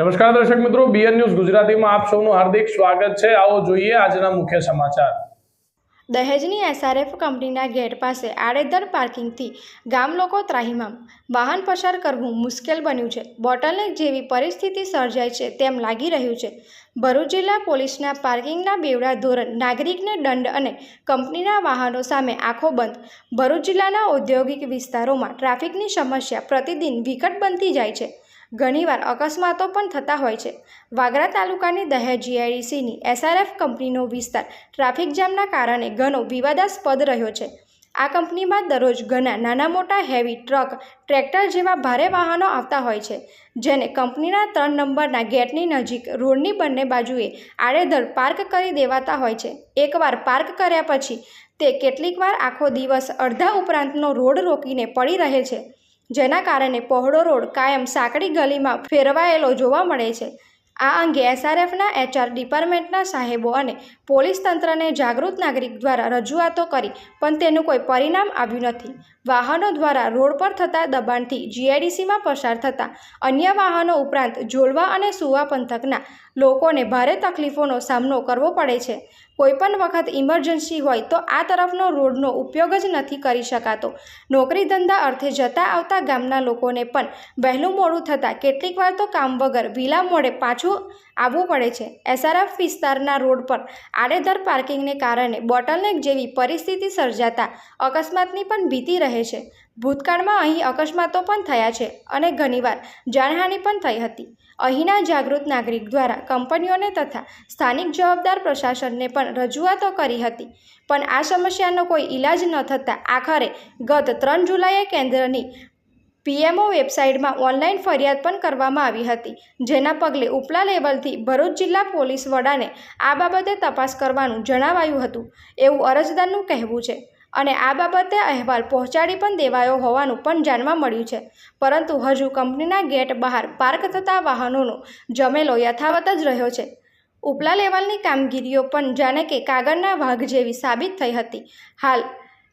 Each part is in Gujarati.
નમસ્કાર દર્શક મિત્રો બીએન ન્યૂઝ ગુજરાતીમાં આપ સૌનું હાર્દિક સ્વાગત છે. આવો જોઈએ આજના મુખ્ય સમાચાર. દહેજની એસઆરએફ કંપનીના ગેટ પાસે આડેધડ પાર્કિંગથી ગામ લોકો ત્રાહિમામ. વાહન પસાર કરવું મુશ્કેલ બન્યું છે. બોટલનેક જેવી પરિસ્થિતિ સર્જાય છે તેમ લાગી રહ્યું છે. ભરૂચ જિલ્લા પોલીસના પાર્કિંગના બેવડા ધોરણ નાગરિકને દંડ અને કંપનીના વાહનો સામે આંખો બંધ. ભરૂચ જિલ્લાના ઔદ્યોગિક વિસ્તારોમાં ટ્રાફિકની સમસ્યા પ્રતિદિન વિકટ બનતી જાય છે. ઘણીવાર અકસ્માતો પણ થતા હોય છે. વાગરા તાલુકાની દહેજ જીઆઈડીસીની એસઆરએફ કંપનીનો વિસ્તાર ટ્રાફિક જામના કારણે ઘણો વિવાદાસ્પદ રહ્યો છે. આ કંપનીમાં દરરોજ ઘણા નાના મોટા હેવી ટ્રક, ટ્રેક્ટર જેવા ભારે વાહનો આવતા હોય છે, જેને કંપનીના ત્રણ નંબરના ગેટની નજીક રોડની બંને બાજુએ આડેધડ પાર્ક કરી દેવાતા હોય છે. એકવાર પાર્ક કર્યા પછી તે કેટલીકવાર આખો દિવસ અડધા ઉપરાંતનો રોડ રોકીને પડી રહે છે. જેના કારણે પહોળો રોડ કાયમ સાંકડી ગલીમાં ફેરવાયેલો જોવા મળે છે. આ અંગે એસઆરએફના એચઆર ડિપાર્ટમેન્ટના સાહેબો અને પોલીસ તંત્રને જાગૃત નાગરિક દ્વારા રજૂઆતો કરી, પણ તેનું કોઈ પરિણામ આવ્યું નથી. વાહનો દ્વારા રોડ પર થતા દબાણથી જીઆઈડીસીમાં પસાર થતા અન્ય વાહનો ઉપરાંત જોલવા અને સુવા પંથકના લોકોને ભારે તકલીફોનો સામનો કરવો પડે છે. કોઈપણ વખત ઇમરજન્સી હોય તો આ તરફનો રોડનો ઉપયોગ જ નથી કરી શકાતો. નોકરી ધંધા અર્થે જતા આવતા ગામના લોકોને પણ વહેલું મોડું થતાં કેટલીક વાર તો કામ વગર વિલા મોડે પાછું આવવું પડે છે. એસઆરએફ વિસ્તારના રોડ પર આડેધર પાર્કિંગને કારણે બોટલનેક જેવી પરિસ્થિતિ સર્જાતા અકસ્માતની પણ ભીતિ રહે છે. ભૂતકાળમાં અહીં અકસ્માતો પણ થયા છે અને ઘણીવાર જાનહાનિ પણ થઈ હતી. અહીંના જાગૃત નાગરિક દ્વારા કંપનીઓને તથા સ્થાનિક જવાબદાર પ્રશાસનને પણ રજૂઆતો કરી હતી. પણ આ સમસ્યાનો કોઈ ઈલાજ ન થતાં આખરે ગત ત્રણ જુલાઈએ કેન્દ્રની પીએમઓ વેબસાઇટમાં ઓનલાઈન ફરિયાદ પણ કરવામાં આવી હતી, જેના પગલે ઉપલા લેવલથી ભરૂચ જિલ્લા પોલીસ વડાને આ બાબતે તપાસ કરવાનું જણાવાયું હતું. એવું અરજદારનું કહેવું છે. અને આ બાબતે અહેવાલ પહોંચાડી પણ દેવાયો હોવાનું પણ જાણવા મળ્યું છે. પરંતુ હજુ કંપનીના ગેટ બહાર પાર્ક થતા વાહનોનો જમેલો યથાવત જ રહ્યો છે. ઉપલા લેવલની કામગીરીઓ પણ જાણે કે કાગળના વાઘ જેવી સાબિત થઈ હતી. હાલ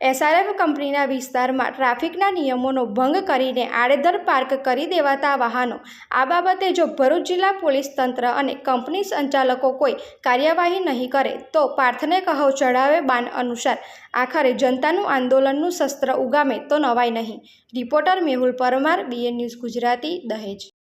એસઆરએફ કંપનીના વિસ્તારમાં ટ્રાફિકના નિયમોનો ભંગ કરીને આડેધડ પાર્ક કરી દેવાતા વાહનો. આ બાબતે જો ભરૂચ જિલ્લા પોલીસ તંત્ર અને કંપની સંચાલકો કોઈ કાર્યવાહી નહીં કરે, તો પાર્થને કહો ચઢાવે બાન અનુસાર. આખરે જનતાનું આંદોલનનું શસ્ત્ર ઉગામે તો નવાય નહીં. Reporter Mehul Parmar BN news Gujarati, Dahej.